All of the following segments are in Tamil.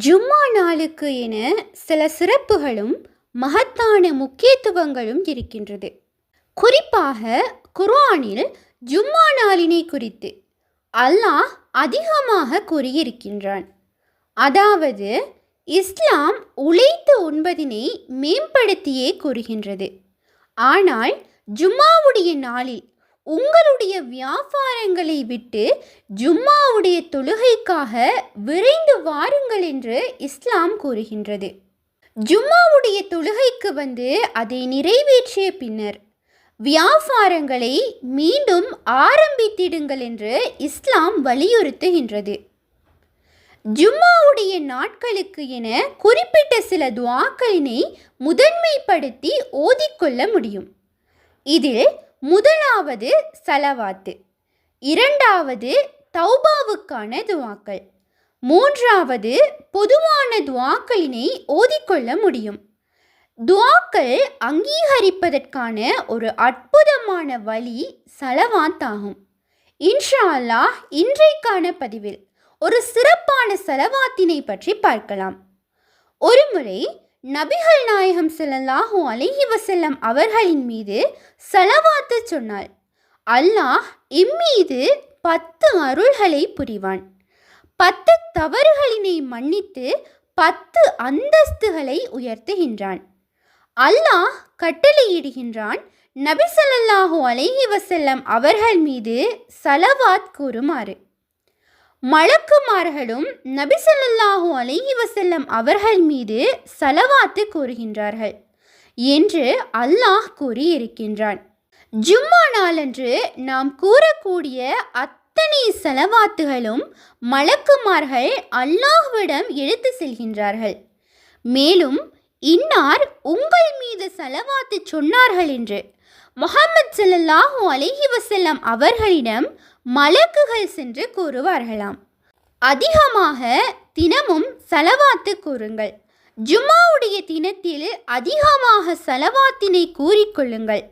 ஜும்மா நாளுக்கு என சில சிறப்புகளும் மகத்தான முக்கியத்துவங்களும் இருக்கின்றது. குறிப்பாக குர்ஆனில் ஜும்மா நாளினை குறித்து அல்லாஹ் அதிகமாக கூறியிருக்கின்றான். அதாவது இஸ்லாம் உழைத்து உண்பதினை மேம்படுத்தியே கூறுகின்றது. ஆனால் ஜும்மாவுடைய நாளில் உங்களுடைய வியாபாரங்களை விட்டு ஜும்மாவுடைய தொழுகைக்காக விரைந்து வாருங்கள் என்று இஸ்லாம் கூறுகின்றது. ஜும்மாவுடைய தொழுகைக்கு வந்து அதை நிறைவேற்றிய பின்னர் வியாபாரங்களை மீண்டும் ஆரம்பித்திடுங்கள் என்று இஸ்லாம் வலியுறுத்துகின்றது. ஜும்மாவுடைய நாட்களுக்கு என குறிப்பிட்ட சில துவாக்களினை முதன்மைப்படுத்தி ஓதிக்கொள்ள முடியும். இதில் முதலாவது சலவாத்து. இரண்டாவது தௌபாவுக்கான துவாக்கள். மூன்றாவது பொதுவான துவாக்களினை ஓதிக்கொள்ள முடியும். துவாக்கள் அங்கீகரிப்பதற்கான ஒரு அற்புதமான வழி சலவாத்தாகும். இன்ஷா அல்லாஹ் இன்றைக்கான பதிவில் ஒரு சிறப்பான செலவாத்தினை பற்றி பார்க்கலாம். ஒருமுறை நபிகள் நாயகம் செல்லல்லாஹும் அலைஹி வசல்லம் அவர்களின் மீது செலவாத்து சொன்னாள். அல்லாஹ் இம்மீது பத்து அருள்களை புரிவான். பத்து தவறுகளினை மன்னித்து பத்து அந்தஸ்துகளை உயர்த்துகின்றான். அல்லாஹ் கட்டளையிடுகின்றான் நபி ஸல்லல்லாஹு அலைஹி வசல்லம் அவர்கள் மீது சலவாத் கூறுமாறு. மலக்குமார்களும் நபிசல்லாஹு ஸல்லல்லாஹு அலைஹி அவர்கள் மீது சலவாத்து கூறுகின்றார்கள் என்று அல்லாஹ் கூறியிருக்கின்றான். ஜும்மா நாளன்று நாம் கூறக்கூடிய அத்தனை செலவாத்துகளும் மலக்குமார்கள் அல்லாஹ்விடம் எடுத்து செல்கின்றார்கள். மேலும் இன்னார் உங்கள் மீது செலவாத்து சொன்னார்கள் என்று முகமது சல்லாஹூ அலைஹி வசல்லம் அவர்களிடம் மலக்குகள் சென்று கூறுவார்களாம். அதிகமாக தினமும் செலவாத்து கூறுங்கள். ஜும்மாவுடைய தினத்தில் அதிகமாக செலவாத்தினை கூறிக்கொள்ளுங்கள்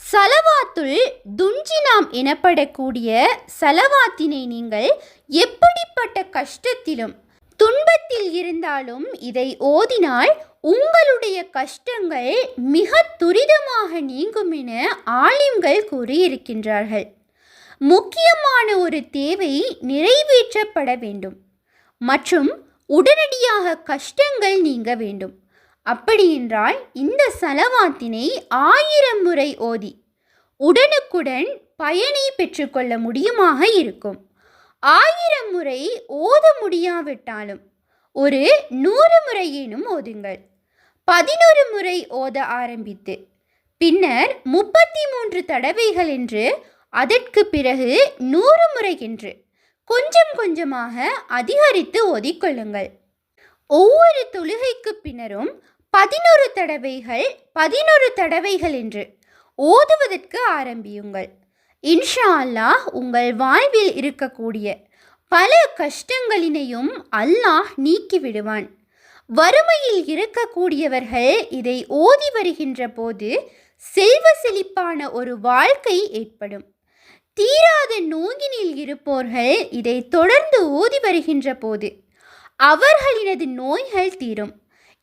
சலவாத்துள் துஞ்சினாம் எனப்படக்கூடிய சலவாத்தினை நீங்கள் எப்படிப்பட்ட கஷ்டத்திலும் துன்பத்தில் இருந்தாலும் இதை ஓதினால் உங்களுடைய கஷ்டங்கள் மிக துரிதமாக நீங்கும் என ஆலிம்கள் கூறியிருக்கின்றார்கள். முக்கியமான ஒரு தேவை நிறைவேற்றப்பட வேண்டும். மற்றும் உடனடியாக கஷ்டங்கள் நீங்க வேண்டும். அப்படியென்றால் இந்த செலவாத்தினை ஆயிரம் முறை ஓதி உடனுக்குடன் பயனை பெற்றுக்கொள்ள முடியுமாக இருக்கும். ஆயிரம் முறை ஓத முடியாவிட்டாலும் ஒரு நூறு முறையேனும் ஓதுங்கள். பதினொரு முறை ஓத ஆரம்பித்து பின்னர் முப்பத்தி மூன்று தடவைகள் என்று அதற்கு பிறகு நூறு முறை என்று கொஞ்சம் கொஞ்சமாக அதிகரித்து ஓதிக்கொள்ளுங்கள். ஒவ்வொரு தொழுகைக்கு பின்னரும் பதினொரு தடவைகள் பதினொரு தடவைகள் என்று ஓதுவதற்கு ஆரம்பியுங்கள். இன்ஷா அல்லாஹ் உங்கள் வாழ்வில் இருக்கக்கூடிய பல கஷ்டங்களினையும் அல்லாஹ் நீக்கிவிடுவான். வறுமையில் இருக்கக்கூடியவர்கள் இதை ஓதி வருகின்ற போது செல்வ செழிப்பான ஒரு வாழ்க்கை ஏற்படும். தீராத நோயினில் இருப்போர்கள் இதை தொடர்ந்து ஓதி வருகின்ற போது அவர்களினது நோய்கள் தீரும்.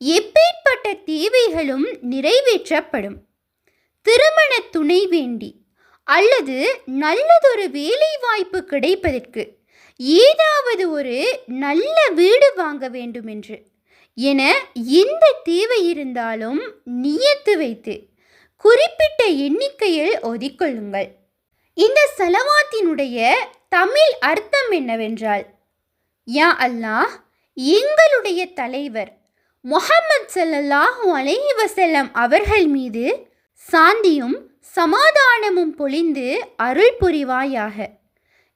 எப்பேற்பட்ட தேவைகளும் நிறைவேற்றப்படும். திருமண துணை வேண்டி அல்லது நல்லதொரு வேலை வாய்ப்பு கிடைப்பதற்கு ஏதாவது ஒரு நல்ல வீடு வாங்க வேண்டும் என்று என எந்த தேவை இருந்தாலும் நியத்து வைத்து குறிப்பிட்ட எண்ணிக்கையில் ஒதிக்கொள்ளுங்கள் இந்த செலவாத்தினுடைய தமிழ் அர்த்தம் என்னவென்றால் யா அல்லாஹ் எங்களுடைய தலைவர் முஹம்மது ஸல்லல்லாஹு அலைஹி வசல்லம் அவர்கள் மீது சாந்தியும் சமாதானமும் பொழிந்து அருள் புரிவாயாக.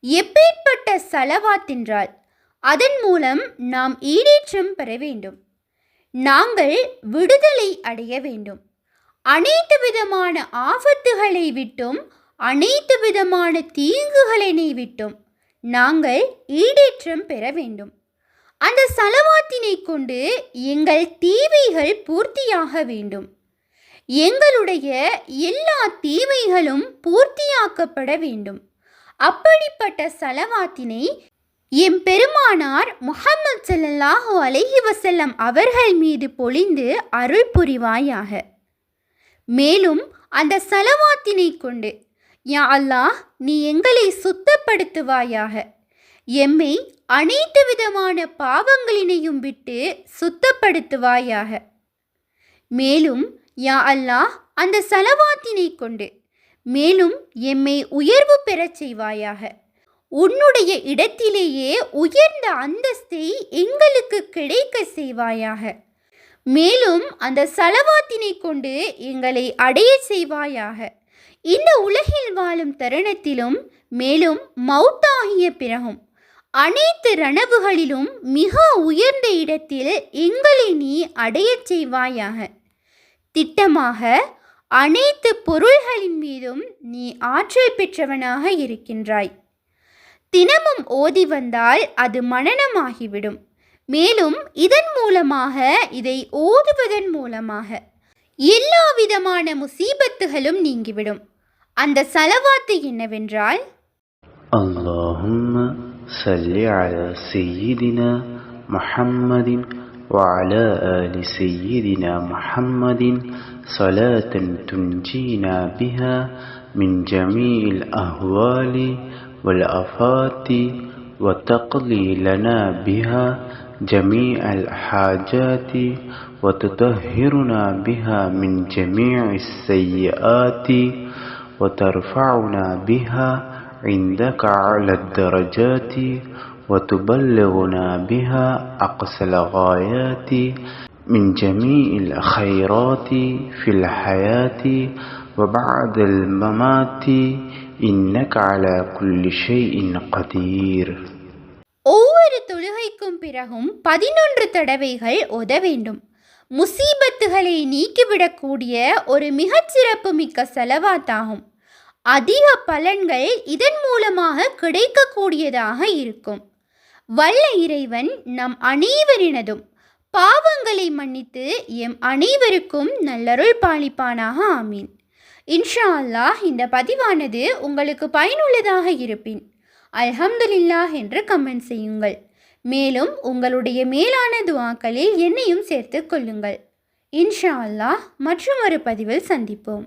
எப்பேற்பட்ட சலவாத்தென்றால் அதன் மூலம் நாம் ஈடேற்றம் பெற வேண்டும். நாங்கள் விடுதலை அடைய வேண்டும். அனைத்து விதமான ஆபத்துகளை விட்டும் அனைத்து விதமான தீங்குகளினை விட்டும். நாங்கள் ஈடேற்றம் பெற வேண்டும். அந்த சலவாத்தினை கொண்டு எங்கள் தீவைகள் பூர்த்தியாக வேண்டும். எங்களுடைய எல்லா தீமைகளும் பூர்த்தியாக்கப்பட வேண்டும். அப்படிப்பட்ட சலவாத்தினை எம் பெருமானார் முஹம்மது ஸல்லல்லாஹு அலஹி வசல்லம் அவர்கள் மீது பொழிந்து அருள் புரிவாயாக. மேலும் அந்த சலவாத்தினை கொண்டு யா அல்லாஹ் நீ எங்களை சுத்தப்படுத்துவாயாக. எம்மை அனைத்து விதமான பாவங்களினையும் விட்டு சுத்தப்படுத்துவாயாக. மேலும் யா அல்லாஹ் அந்த சலவாத்தினை கொண்டு மேலும் எம்மை உயர்வு பெறச் செய்வாயாக. உன்னுடைய இடத்திலேயே உயர்ந்த அந்தஸ்தை எங்களுக்கு கிடைக்க செய்வாயாக. மேலும் அந்த சலவாத்தினை கொண்டு எங்களை அடைய செய்வாயாக. இந்த உலகில் வாழும் தருணத்திலும் மேலும் மவுத்தாகிய பிறகும் அனைத்து ரணவுகளிலும் மிக உயர்ந்த இடத்தில் எங்களை நீ அடையச் செய்வாயாக. திட்டமாக அனைத்து பொருள்களின் மீதும் நீ ஆற்றல் பெற்றவனாக இருக்கின்றாய். தினமும் ஓதி வந்தால் அது மனனமாகிவிடும் மேலும் இதன் மூலமாக இதை ஓதுவதன் மூலமாக எல்லா விதமான முசீபத்துகளும் நீங்கிவிடும். அந்த சலவாத்து என்னவென்றால் اللهم صل على سيدنا محمد وعلى آل سيدنا محمد صلاة تنجينا بها من جميع الأهوال والآفات وتقضي لنا بها جميع الحاجات وتطهرنا بها من جميع السيئات وترفعنا بها عندك على الدرجات وتبلغنا بها أقصى الغايات من جميع الخيرات في الحياة وبعد الممات إنك على كل شيء قدير ஒவ்வொரு தொழுகைக்கும் பிறகும் பதினொன்று தடவைகள் ஓத வேண்டும் முசீபத்துகளை நீக்கிவிடக்கூடிய ஒரு மிகச்சிறப்பு மிக்க செலவாத்தாகும் அதிக பலன்கள் இதன் மூலமாக கிடைக்கக்கூடியதாக இருக்கும். வல்ல இறைவன் நம் அனைவரினதும் பாவங்களை மன்னித்து எம் அனைவருக்கும் நல்லருள் பாலிப்பானாக ஆமீன். இன்ஷா அல்லாஹ் இந்த பதிவானது உங்களுக்கு பயனுள்ளதாக இருப்பின் அல்ஹம்துலில்லாஹ் என்று கமெண்ட் செய்யுங்கள். மேலும் உங்களுடைய மேலான துவாக்களில் என்னையும் சேர்த்து கொள்ளுங்கள். இன்ஷா அல்லாஹ் மற்றும் ஒரு பதிவில் சந்திப்போம்.